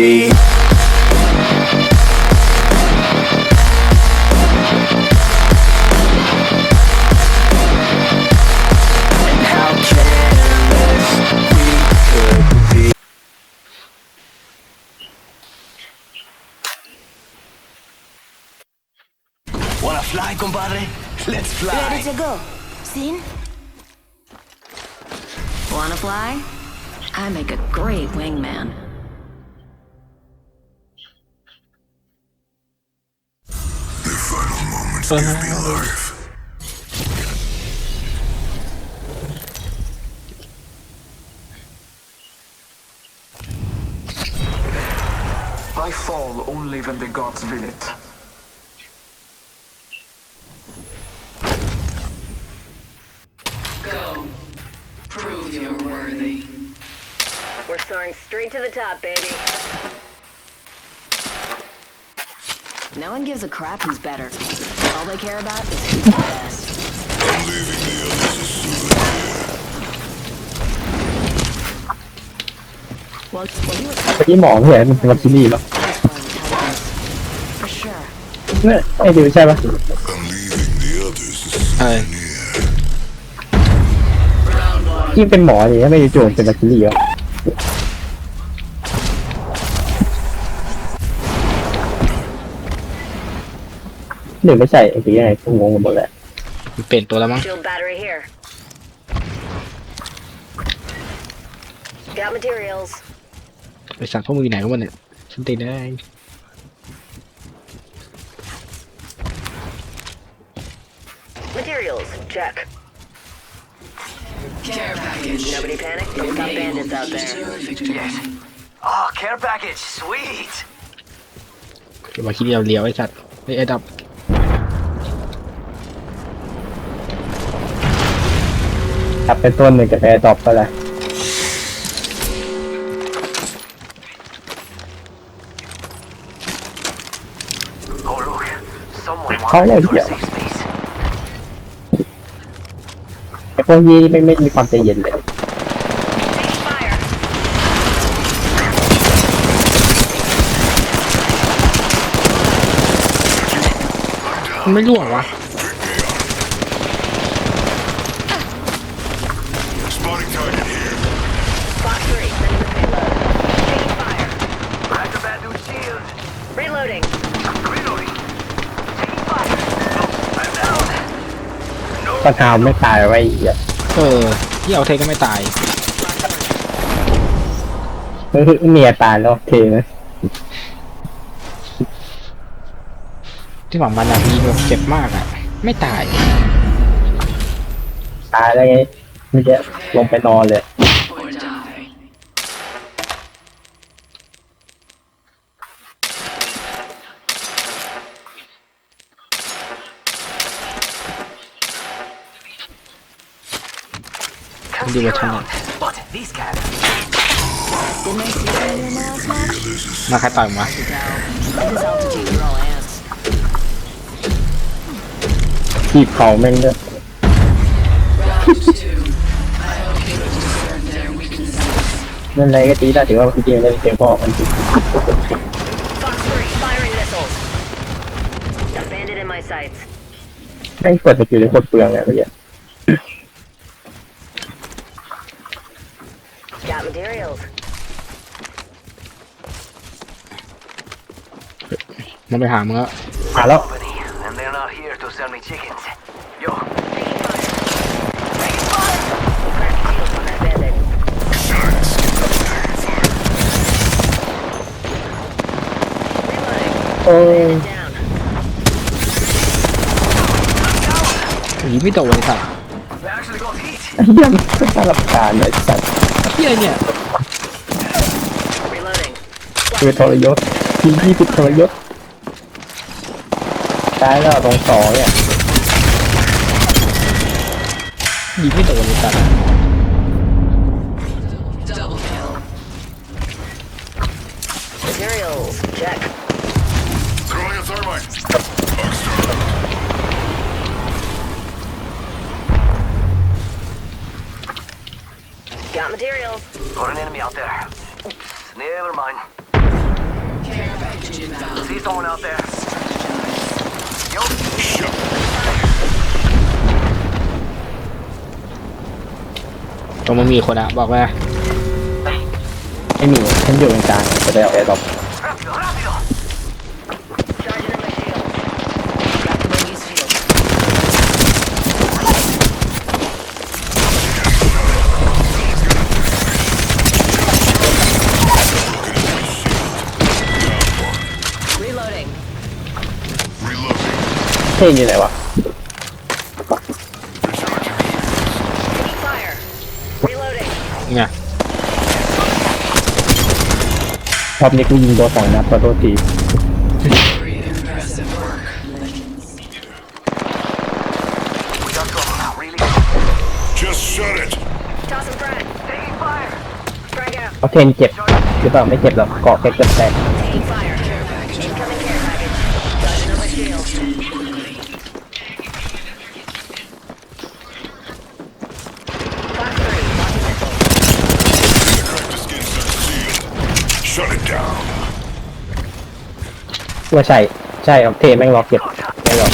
be. Wanna fly, compadre? Let's fly. Ready to go. Seen? Wanna fly? I make a great wingman. I fall only when the gods will it. Go. Prove you're worthy. We're soaring straight to the top, baby. No one gives a crap who's better. All they care about is who's the best. Well, well, you were เมื่อกี้หมอไม่เห็นมันเป็นวัคซีนี่หรอ for sure. เนี่ยไอ้ดิวใช่ปะเออที่เป็นหมอนี่ไม่จู่ๆเป็นวัคซีนี่หร หนึ่งไม่ใช่ไอ้ที่ยังไงกูงงกันหมดเลยมันเปลี่ยนตัวแล้วมั้ง Shield battery here. Got materials. ไอสัตว์พวกมึงอยู่ไหนกันวะเนี่ยฉันติดได้ Materials, check. Care package. Nobody panic. We've got bandits out there. Victory. Oh, care package, sweet. เก็บมาคิดเดียวเลียวไอสัตว์ไอไอดับ ครับเป็นต้นหนึ่งกับแอร์ดรอปไปเลย Oh, look. Someone เขาเลย wants เดี๋ยว to safe space. ไอ้พวกนี้ไม่ไม่มีความใจเย็นเลย Taking fire. มันไม่ร่วงวะ ก็ทำไม่ตายไว้อีกอะเออที่เอาเทก็ไม่ตาย เฮ้ยเมียตายแล้วโอเคไหมที่หวังมันอะมีแบบเจ็บมากอะไม่ตาย ตายแล้วไงเมื่อกี้ลงไปนอนเลย มันดีกว่าฉันอะ But these cats. Didn't I see that in the last match? มาใครต่อยมา At this altitude, we're all ants. ที่เขาแม่งเนี่ย Round two. I hope you discern their weaknesses. นั่นไรก็ตีได้ถือว่าจริงๆเลยเพียงพอมันจริง Fox three. Firing missiles. Got bandit in my sights. แม่งกดสกิลเลยโคตรเปลืองเลยเมื่อกี้ Got materials. มันไปหามึงแล้วมาแล้ว Company, and they're not here to sell me chickens. Yo, Taking fire. Crack shield on that bandit. Reloading. โอ้ย Down. หนีไม่โดนเลยสัตว์ they actually got heat. เยี่ยมก็น่ารำคาญเลยสัตว์เฮียเนี่ย Reloading. คือทรยศทียี่สิบทรยศ ตายแล้วตรงสองเนี่ยหนีไม่โดนเลยสัตว์ ตรงมันมีคนอะบอกว่าไม่มีฉันอยู่ตรงกลางจะได้เอาแอร์ดรอป เท่อยู่ไหนวะ Taking fire. Reloading. ไงรอบนี้กูยิงโดนสองนัดขอโทษที Very impressive work, Legends. We got trouble now, really? Just shut it. Tossing frag. Taking fire. Frag out. เอาเทนเจ็บหรือเปล่าไม่เจ็บหรอกเกาะแค่เกือบแตก Taking fire. ว่าใช่ ใช่ครับเทนแม่งล็อกเก็บไม่ล็อก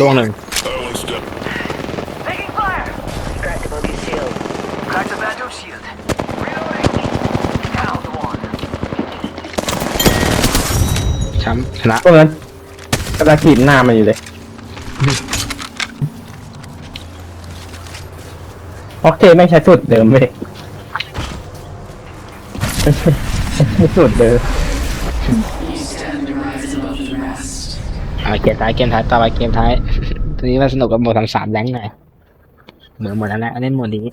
ล่วงหนึ่ง I'll step. Taking fire. Crack the bogey's shield. Crack the Banjo shield. Reloading. Down the one. ช้ำชนะ พวกนั้นกำลังขีดหน้ามันอยู่เลยออกเทนแม่งใช้สุดเดิมไม่ได้ใช้สุดเดิม อ่าเกมท้ายเกมท้ายต่อไปเกมท้าย ทีนี้มันสนุกกับโหมดทำสามแรงหน่อยเหมือนหมดแล้วแหละเล่นโหมดนี้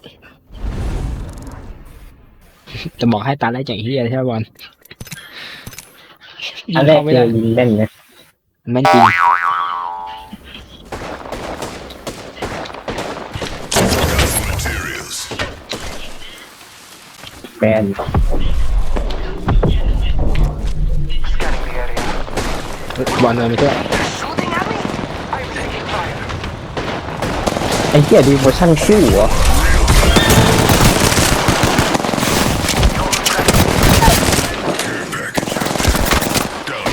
จะบอกให้ตาได้จากเฮียใช่ไหมบอลอันแรกไม่เจได้อยิงแม่นไงแม่นจริง Materials. แมน Scanning the area. บอลเดินไปช่วย Shooting at me? I'm taking fire. ไอ้เหี้ยดีเวอร์ชั่นคู่เหรอ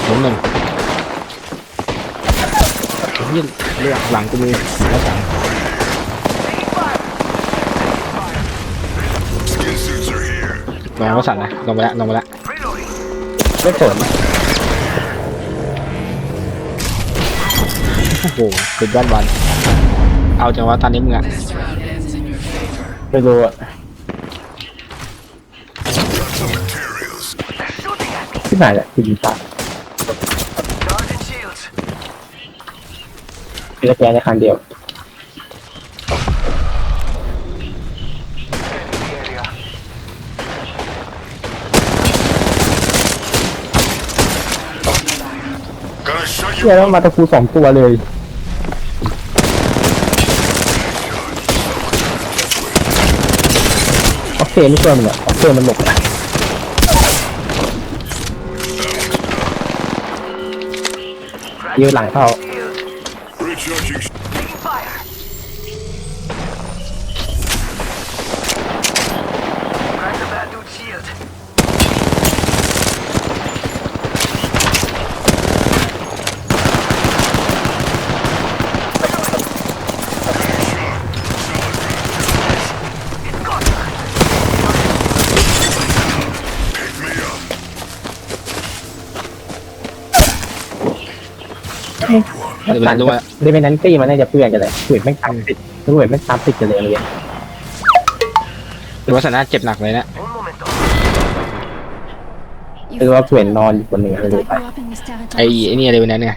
ล้มหนึ่งเหี้ยเลือกหลังกูมีแล้วสั่ง Taking fire. Skin suits are here. ลงแล้วสั่นนะลงไปแล้วลงไปแล้ว Reloading. ไม่สนโอ้โหสุดยอดบอล เอาจังวะตอนนี้มึงอะไปดูวอะที่ไหนแหละที่ดีตาเป็นระยะในคันเดียวเชื่อแล้วมาตะคูสองตัวเลย โอ เฟไม่ช่วยมันอะโอเคมันหลบนะยืนหลังเข้า Recharging. เดี๋ยวไปดูว่าเดเมนันตี้มันน่าจะเพื่อนกันเลยคุยแม่งตามติดคุยแม่งตามติดกันเลยอะไรเงี้ยหรือว่าสนาเจ็บหนักเลยนะ Un momento. คือว่าเพื่อนนอนอยู่คนหนึ่งอะไรเลยไป grew up in this territory. ไอ้ไอ้นี่อะไรวันนั้นไง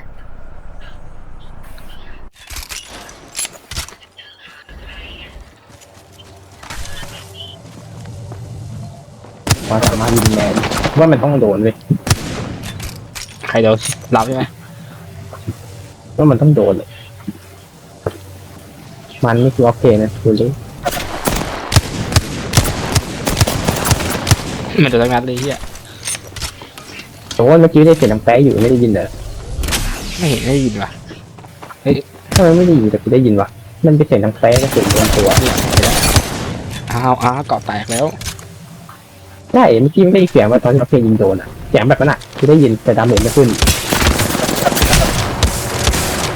มาสามารถยิงแมนว่ามันต้องโดนเว้ยใครเดี๋ยวเราใช่ไหม ว่ามันต้องโดนเลยมันนี่คือโอเคนะดูเลยมันจะทั้งนัดเลยเฮียแต่ว่าเมื่อกี้ได้เสียงดังแป๊ะอยู่ไม่ได้ยินเหรอไม่เห็นไม่ได้ยินว่ะทำไมไม่ได้ยินแต่กูได้ยินวะมันเป็นเสียงดังแป๊ะก็เสียงโดนตัวเนี่ยเห็นแล้วอ้าวอ้าวเกาะแตกแล้วใช่เมื่อกี้ไม่ได้เสียงว่าตอนที่เราเพลงยิงโดนอะเสียงแบบนั้นอะที่ได้ยินแต่ดาเมจไม่ขึ้น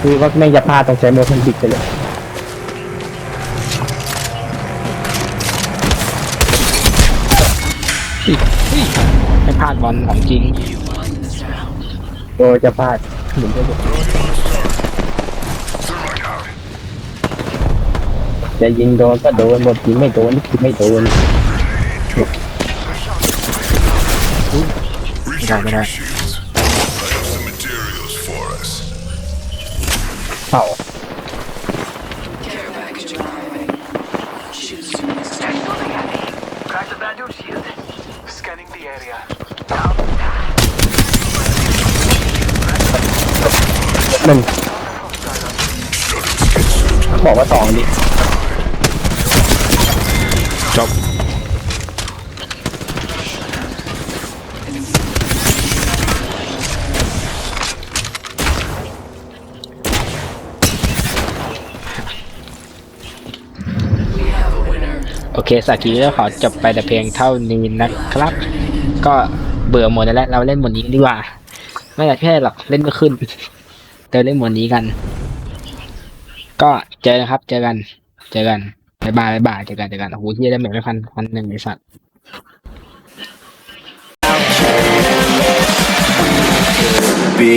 คือว่าแม่งจะพลาดต้องใช้โมชั่นบิกไปเลยไม่พลาดบอลของจริงโดยจะพลาดหมุนได้เลย Thermite out. จะยิงโดนก็โดนหมดยิงไม่โดนนี่คือไม่โดน Recharging shields. I the area. Down. หนึ่งบอกว่าสองดิจบ โอเคสากีก็ขอจบไปแต่เพียงเท่านี้นะครับ ก็เบื่อหมดแล้วเราเล่นหมดนี้ดีกว่า ไม่อยากแค่หรอกเล่นไม่ขึ้นเดี๋ยวเล่นหมดนี้กัน ก็เจอกันครับ เจอกัน เจอกันบายบายบายบายเจอกันเจอกันโอ้โหที่ได้เหมือนไม่พันพันหนึ่งไอสัตว์ be